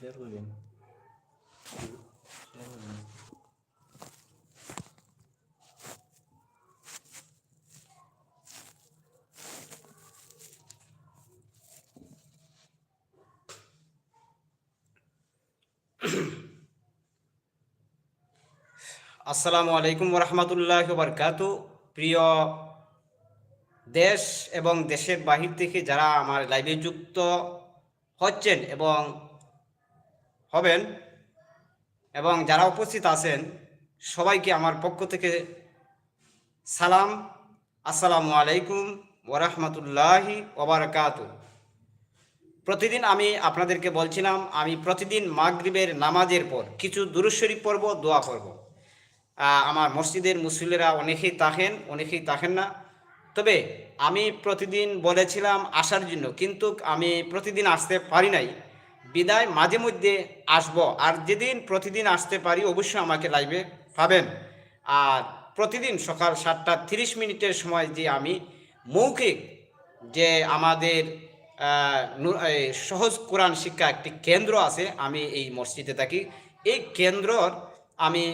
Share করবেন আসসালামু আলাইকুম রহমতুল্লাহ বরকাতু প্রিয় দেশ এবং দেশের বাহির থেকে যারা আমার লাইভে যুক্ত হচ্ছেন এবং হবেন এবং যারা উপস্থিত আছেন, সবাইকে আমার পক্ষ থেকে সালাম। আসসালামু আলাইকুম ওরহমতুল্লাহি ওবরাকাতু প্রতিদিন আমি আপনাদেরকে বলছিলাম, আমি প্রতিদিন মাগরিবের নামাজের পর কিছু দুরুশরীফ পর্ব দোয়া করব আমার মসজিদের মুসলিরা অনেকেই থাকেন অনেকেই থাকেন না। তবে আমি প্রতিদিন বলেছিলাম আসার জন্য, কিন্তু আমি প্রতিদিন আসতে পারি নাই। বিদায় মাঝে মধ্যে আসব। আর যেদিন প্রতিদিন আসতে পারি, অবশ্যই আমাকে লাইভে পাবেন। আর প্রতিদিন সকাল সাতটা তিরিশ মিনিটের সময় যে আমি মৌখিক যে আমাদের সহজ কোরআন শিক্ষা একটি কেন্দ্র আছে, আমি এই মসজিদে থাকি। এই কেন্দ্রর আমি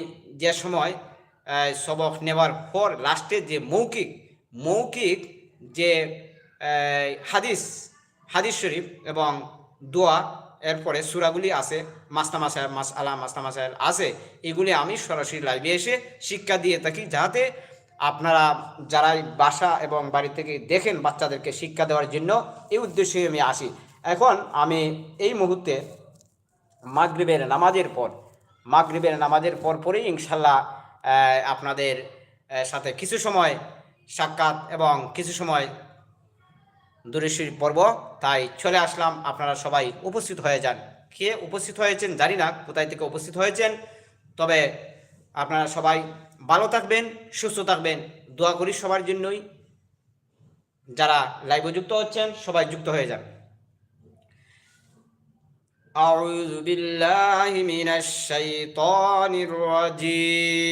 যে সময় সবক নেওয়ার পর লাস্টে যে মৌখিক মৌখিক যে হাদিস হাদিস শরীফ এবং দোয়া এরপরে সুরাগুলি আছে, মাস্তা মাসায় মাস আলা মাস্তা মাসাইল আছে, এগুলি আমি সরাসরি লাইভে এসে শিক্ষা দিয়ে থাকি যাতে আপনারা যারা বাসা এবং বাড়ি থেকে দেখেন বাচ্চাদেরকে শিক্ষা দেওয়ার জন্য, এই উদ্দেশ্যে আমি আসি। এখন আমি এই মুহূর্তে মাগরিবের নামাজের পর, মাগরিবের নামাজের পর পরেই ইনশাল্লাহ আপনাদের সাথে কিছু সময় সাক্ষাৎ এবং কিছু সময় দূরেশ্বরী পর্ব তাই চলে আসলাম আপনারা সবাই উপস্থিত হয়ে যান কে উপস্থিত হয়েছেন জানি না কোথায় থেকে উপস্থিত হয়েছেন তবে আপনারা সবাই ভালো থাকবেন সুস্থ থাকবেন দোয়া করি সবার জন্যই যারা লাইভে যুক্ত হচ্ছেন সবাই যুক্ত হয়ে যান أعوذ بالله من الشيطان الرجيم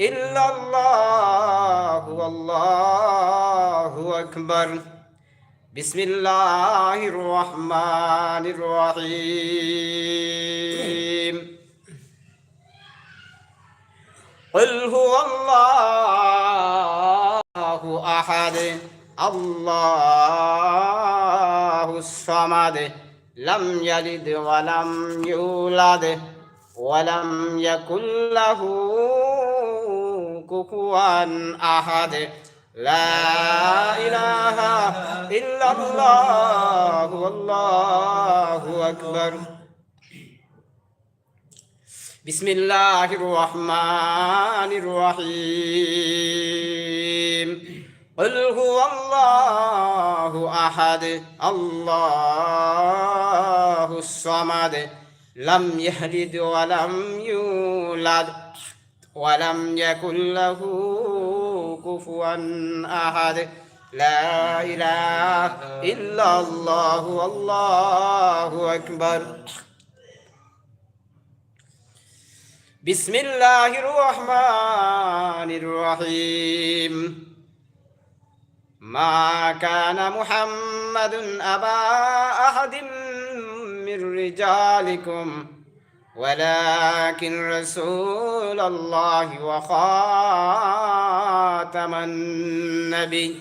الله والله أكبر. بسم الله الرحمن الرحيم. قل هو الله أحد. الله الصمد. لم يلد ولم يولد. ولم يكن له كفوا أحد. لا إله إلا الله والله أكبر. بسم الله الرحمن الرحيم. قل هو الله أحد. الله الصمد. لم يلد ولم يولد. ولم يكن له كفوا أحد. لا إله إلا الله والله أكبر. بسم الله الرحمن الرحيم. ما كان محمد أبا أحد من رجالكم ولكن رسول الله وخاتم النبي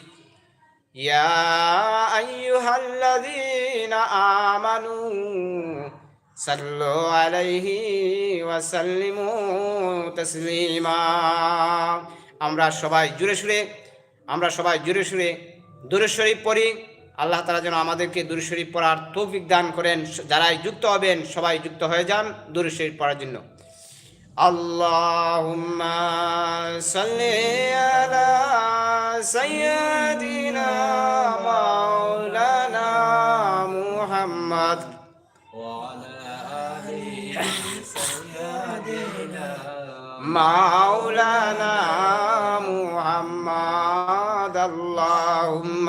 يا أيها الذين آمنوا صلوا عليه وسلموا تسليما আমরা সবাই জুড়ে সুরে আমরা সবাই জুড়ে সুরে দূরে শরীফ পড়ি আল্লাহ তালা যেন আমাদেরকে দূরে শরীফ পড়ার তৌফিক দান করেন যারাই যুক্ত হবেন সবাই যুক্ত হয়ে যান দূরে শরীফ পড়ার জন্য اللهم صل على سيدنا مولانا محمد وعلى سيدنا مولانا محمد اللهم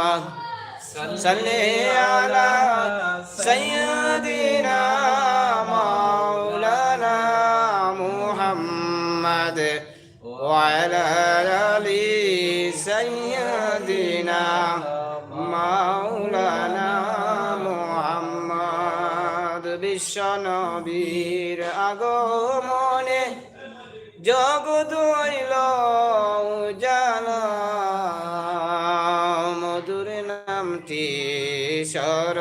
صل على سيدنا مولانا محمد وعلى آل سيدنا مولانا محمد বিশ্বনবীর আগমনে জগৎ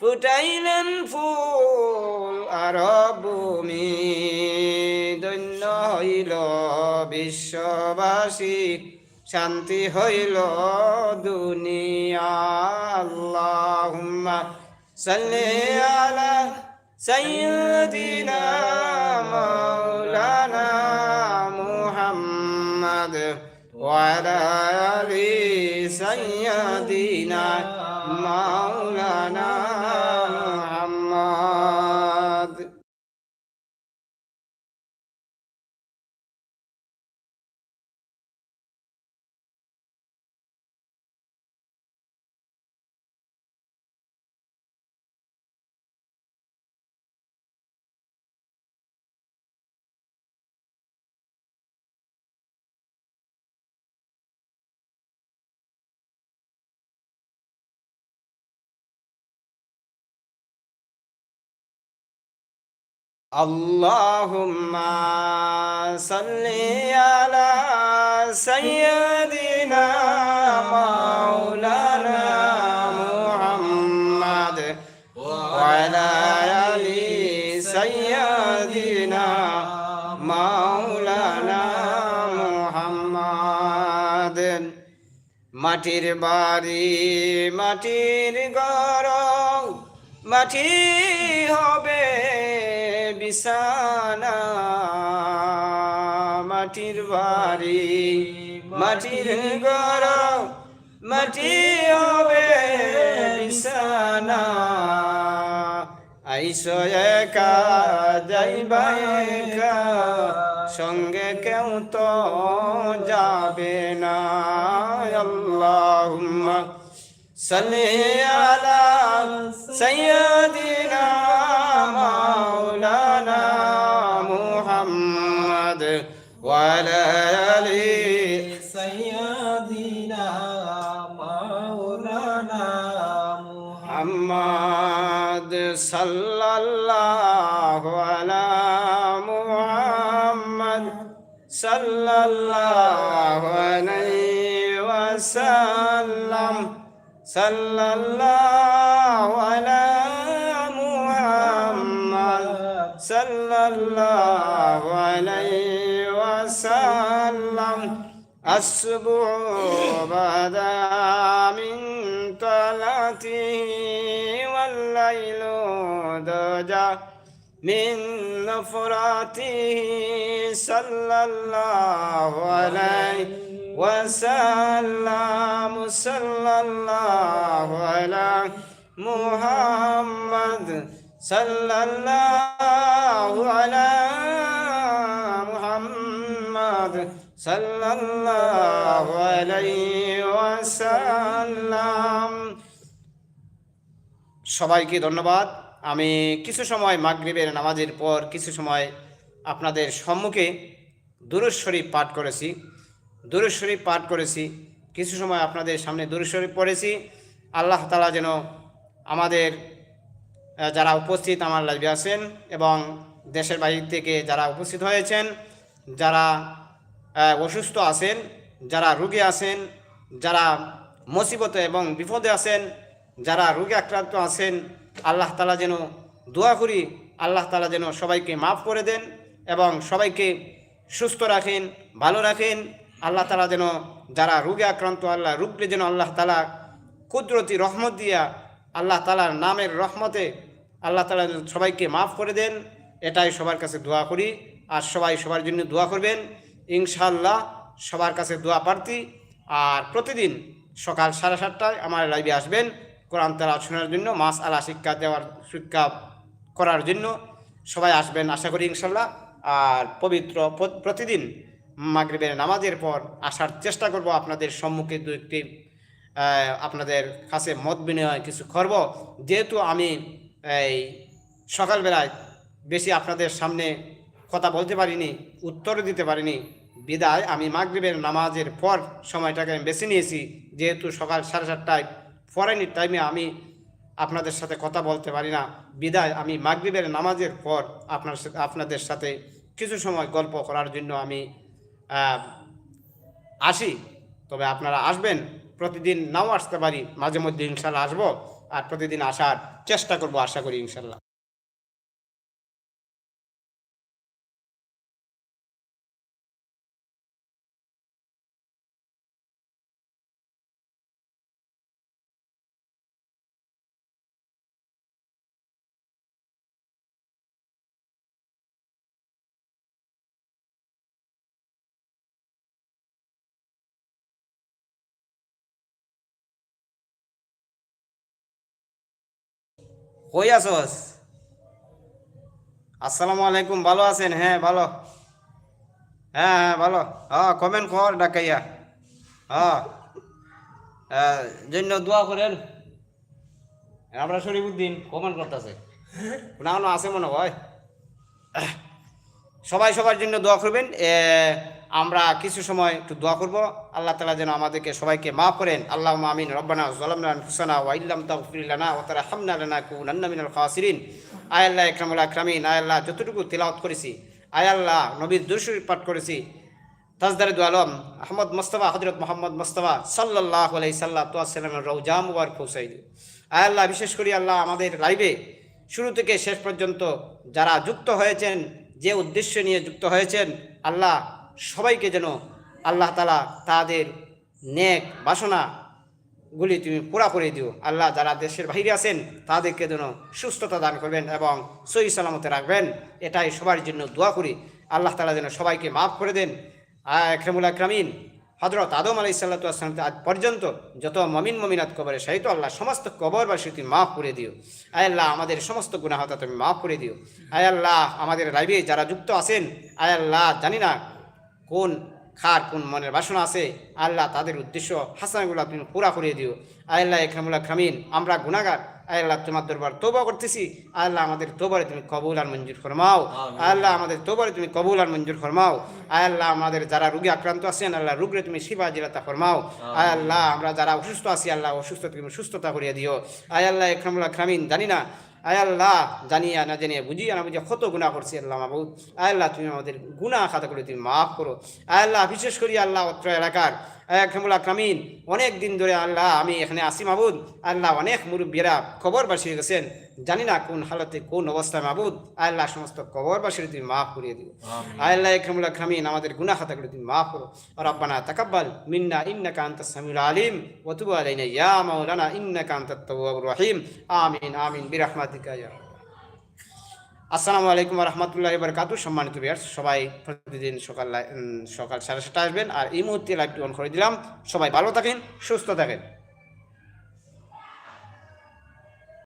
ফুটাইলেন ফুল আর ভূমি দৈন্য হইল বিশ্ববাসী শান্তি হইল দুনিয়া আল্লাহুম্মা সাল্লি আলা سيدنا مولانا محمد وعلى آل سيدنا مولانا اللهم صل على سيدنا مولانا محمد وعلى آل سيدنا مولانا محمد মাটির বাড়ি মাটির ঘর মাটি হবে বিছানা, মাটির বাড়ি, মাটির ঘর, মাটি হবে বিছানা। আইস একা যাইবা একা, সঙ্গে কেউ তো যাবে না। আল্লাহুম্মা صلي على سيدنا مولانا محمد وعلى سيدنا مولانا محمد صلى الله على محمد صلى الله عليه صلى الله على محمد. صلى الله عليه وسلم. السبع بدا من طلعته والليل دجا من نفراته صلى الله عليه وسلم صلى الله على محمد صلى الله على محمد صلى الله عليه وسلم সবাইকে ধন্যবাদ আমি কিছু সময় মাগরিবের নামাজের পর কিছু সময় আপনাদের সম্মুখে দুরুদ শরীফ পাঠ করেছি দুরুদ শরীফ পাঠ করেছি। কিছু সময় আপনাদের সামনে দুরুদ শরীফ পড়েছি। আল্লাহ তালা যেন আমাদের যারা উপস্থিত আমার লাইভে আছেন এবং দেশের বাইরে থেকে যারা উপস্থিত হয়েছেন, যারা অসুস্থ আছেন, যারা রুগী আছেন, যারা মুসিবতে এবং বিপদে আছেন, যারা রোগে আক্রান্ত আছেন, আল্লাহ তালা যেন দোয়া করি, আল্লাহ তালা যেন সবাইকে মাফ করে দেন এবং সবাইকে সুস্থ রাখেন, ভালো রাখেন। আল্লাহ তালা যেন যারা রোগে আক্রান্ত, আল্লাহ রোগকে যেন আল্লাহ তালা কুদরতি রহমত দিয়া আল্লাহ তালার নামের রহমতে আল্লাহ তালা সবাইকে মাফ করে দেন। এটাই সবার কাছে দোয়া করি। আর সবাই সবার জন্য দোয়া করবেন। ইনশাল্লাহ সবার কাছে দোয়া প্রার্থী। আর প্রতিদিন সকাল সাড়ে সাতটায় আমার লাইভে আসবেন কোরআন তালা শোনার জন্য মাস আলা শিক্ষা দেওয়ার, শিক্ষা করার জন্য। সবাই আসবেন, আশা করি ইনশাল্লাহ আর পবিত্র প্রতিদিন মাগরিবের নামাজের পর আসার চেষ্টা করব আপনাদের সম্মুখে দু একটি আপনাদের কাছে মত বিনিময় কিছু করব। যেহেতু আমি এই সকালবেলায় বেশি আপনাদের সামনে কথা বলতে পারিনি, উত্তর দিতে পারিনি, বিদায় আমি মাগরিবের নামাজের পর সময়টাকে আমি বেছে নিয়েছি। যেহেতু সকাল সাড়ে সাতটায় ফরেনি টাইমে আমি আপনাদের সাথে কথা বলতে পারি না। বিদায় আমি মাগরিবের নামাজের পর আপনার আপনাদের সাথে কিছু সময় গল্প করার জন্য আমি আসি। তবে আপনারা আসবেন, প্রতিদিন নাও আসতে পারি, মাঝে মধ্যে ইনশাল্লাহ আসব, আর প্রতিদিন আসার চেষ্টা করব, আশা করি ইনশাল্লাহ। কই আসস আসসালামু আলাইকুম ভালো আছেন? হ্যাঁ ভালো। হ্যাঁ হ্যাঁ ভালো। হ্যাঁ কমেন্ট কর ডাকাইয়া। হ্যাঁ। আহ, জন্য দোয়া করেন। আমরা শরীফুদ্দিন কমেন্ট করতেছে। না আছে মনে হয়। সবাই সবার জন্য দোয়া করবেন। আমরা কিছু সময় একটু দোয়া করব। আল্লাহ তালা যেন আমাদেরকে সবাইকে মাফ করেন। আল্লাহ আমিন। রব্বানা জলামনা হুসানা ওয়াইল্লাম তাগফিরিল্লানা ও তারা লানা কুনান্না মিনাল খাসিরিন। আয় আল্লাহ ইকরামুল আকরামিন। আয় আল্লাহ যতটুকু তিলাওয়াত করেছি। আয় আল্লাহ নবীর দুরশরীফ পাঠ করেছি। তাজদারে দু আলম। আহমদ মোস্তফা হজরত মোহাম্মদ মোস্তফা সাল্লাহ আলাই সাল্লাহ তোয়াসাল্লামের রৌজা মুবার পৌঁছাই আয় আল্লাহ বিশেষ করে আল্লাহ আমাদের লাইভে শুরু থেকে শেষ পর্যন্ত যারা যুক্ত হয়েছেন, যে উদ্দেশ্য নিয়ে যুক্ত হয়েছেন, আল্লাহ সবাইকে যেন আল্লাহ তালা তাদের নেক বাসনা গুলি তুমি পুরা করে দিও। আল্লাহ যারা দেশের বাইরে আছেন, তাদেরকে যেন সুস্থতা দান করবেন এবং সহি সালামতে রাখবেন। এটাই সবার জন্য দোয়া করি। আল্লাহ তালা যেন সবাইকে মাফ করে দেন। একরামুল আকরামিন হজরত আদম আলাই সাল্লাতাম আজ পর্যন্ত যত মমিন মমিনাত কবরে সেই তো আল্লাহ সমস্ত কবর কবরবাসী তুমি মাফ করে দিও। আয় আল্লাহ আমাদের সমস্ত গুণাহতা তুমি মাফ করে দিও। আয় আল্লাহ আমাদের লাইভে যারা যুক্ত আছেন, আয় আল্লাহ জানি না কোন খার কোন মনের বাসনা আছে আল্লাহ তাদের উদ্দেশ্য হাসানগুলো তুমি পুরা করিয়ে দিও। আল্লাহ একরামুল্লাহ খামিন আমরা গুণাগার আল্লাহ তোমার দরবার তোবা করতেছি। আল্লাহ আমাদের তোবারে তুমি কবুল আর মঞ্জুর ফরমাও। আল্লাহ আমাদের তোবারে তুমি কবুল আর মঞ্জুর ফরমাও। আল্লাহ আমাদের যারা রোগী আক্রান্ত আছেন আল্লাহ রোগরে তুমি শিবা জিলাতা ফরমাও। আল্লাহ আমরা যারা অসুস্থ আছি আল্লাহ অসুস্থ তুমি সুস্থতা করিয়ে দিও। আয় আল্লাহ একরামুল্লাহ খামিন জানি না আয় আল্লাহ, জানিয়া না জানিয়া বুঝিয়া না বুঝিয়া কত গুণা করছি আল্লাহ মাহবুদ আয় আল্লাহ, তুমি আমাদের গুণা খাতা করে তুমি মাফ করো। আয় আল্লাহ, বিশেষ করি আল্লাহ অত্র এলাকার কামিন অনেক দিন ধরে আল্লাহ আমি এখানে আসি মাহবুদ আল্লাহ অনেক মুরব্বীরা খবর বাসিয়ে গেছেন জানি না কোন হালতে কোন অবস্থায় মাহবুদ আয় আল্লাহ সমস্ত খবর বাসিয়ে তুমি মাফ করিয়ে দিও। আল্লাহ খেমুল্লাহ খামিন আমাদের গুনা খাতা করে তুমি মাফ করো। রব্বানা তাকাব্বাল মিন্না ইন্নাকা আনতাস সামিউল আলিম ওয়া তুব আলাইনা ইয়া মাওলানা ইন্নাকা আনতাত তাওয়াবুর রহিম। আমিন আমিন বিরহমাতিকা ইয়া আসসালামু আলাইকুম রহমতুল্লাহ বরকাতু সম্মানিত বিয়ার্স সবাই প্রতিদিন সকাল সকাল সাড়ে সাতটা আসবেন আর এই মুহূর্তে লাইভটি অন করে দিলাম। সবাই ভালো থাকেন, সুস্থ থাকেন।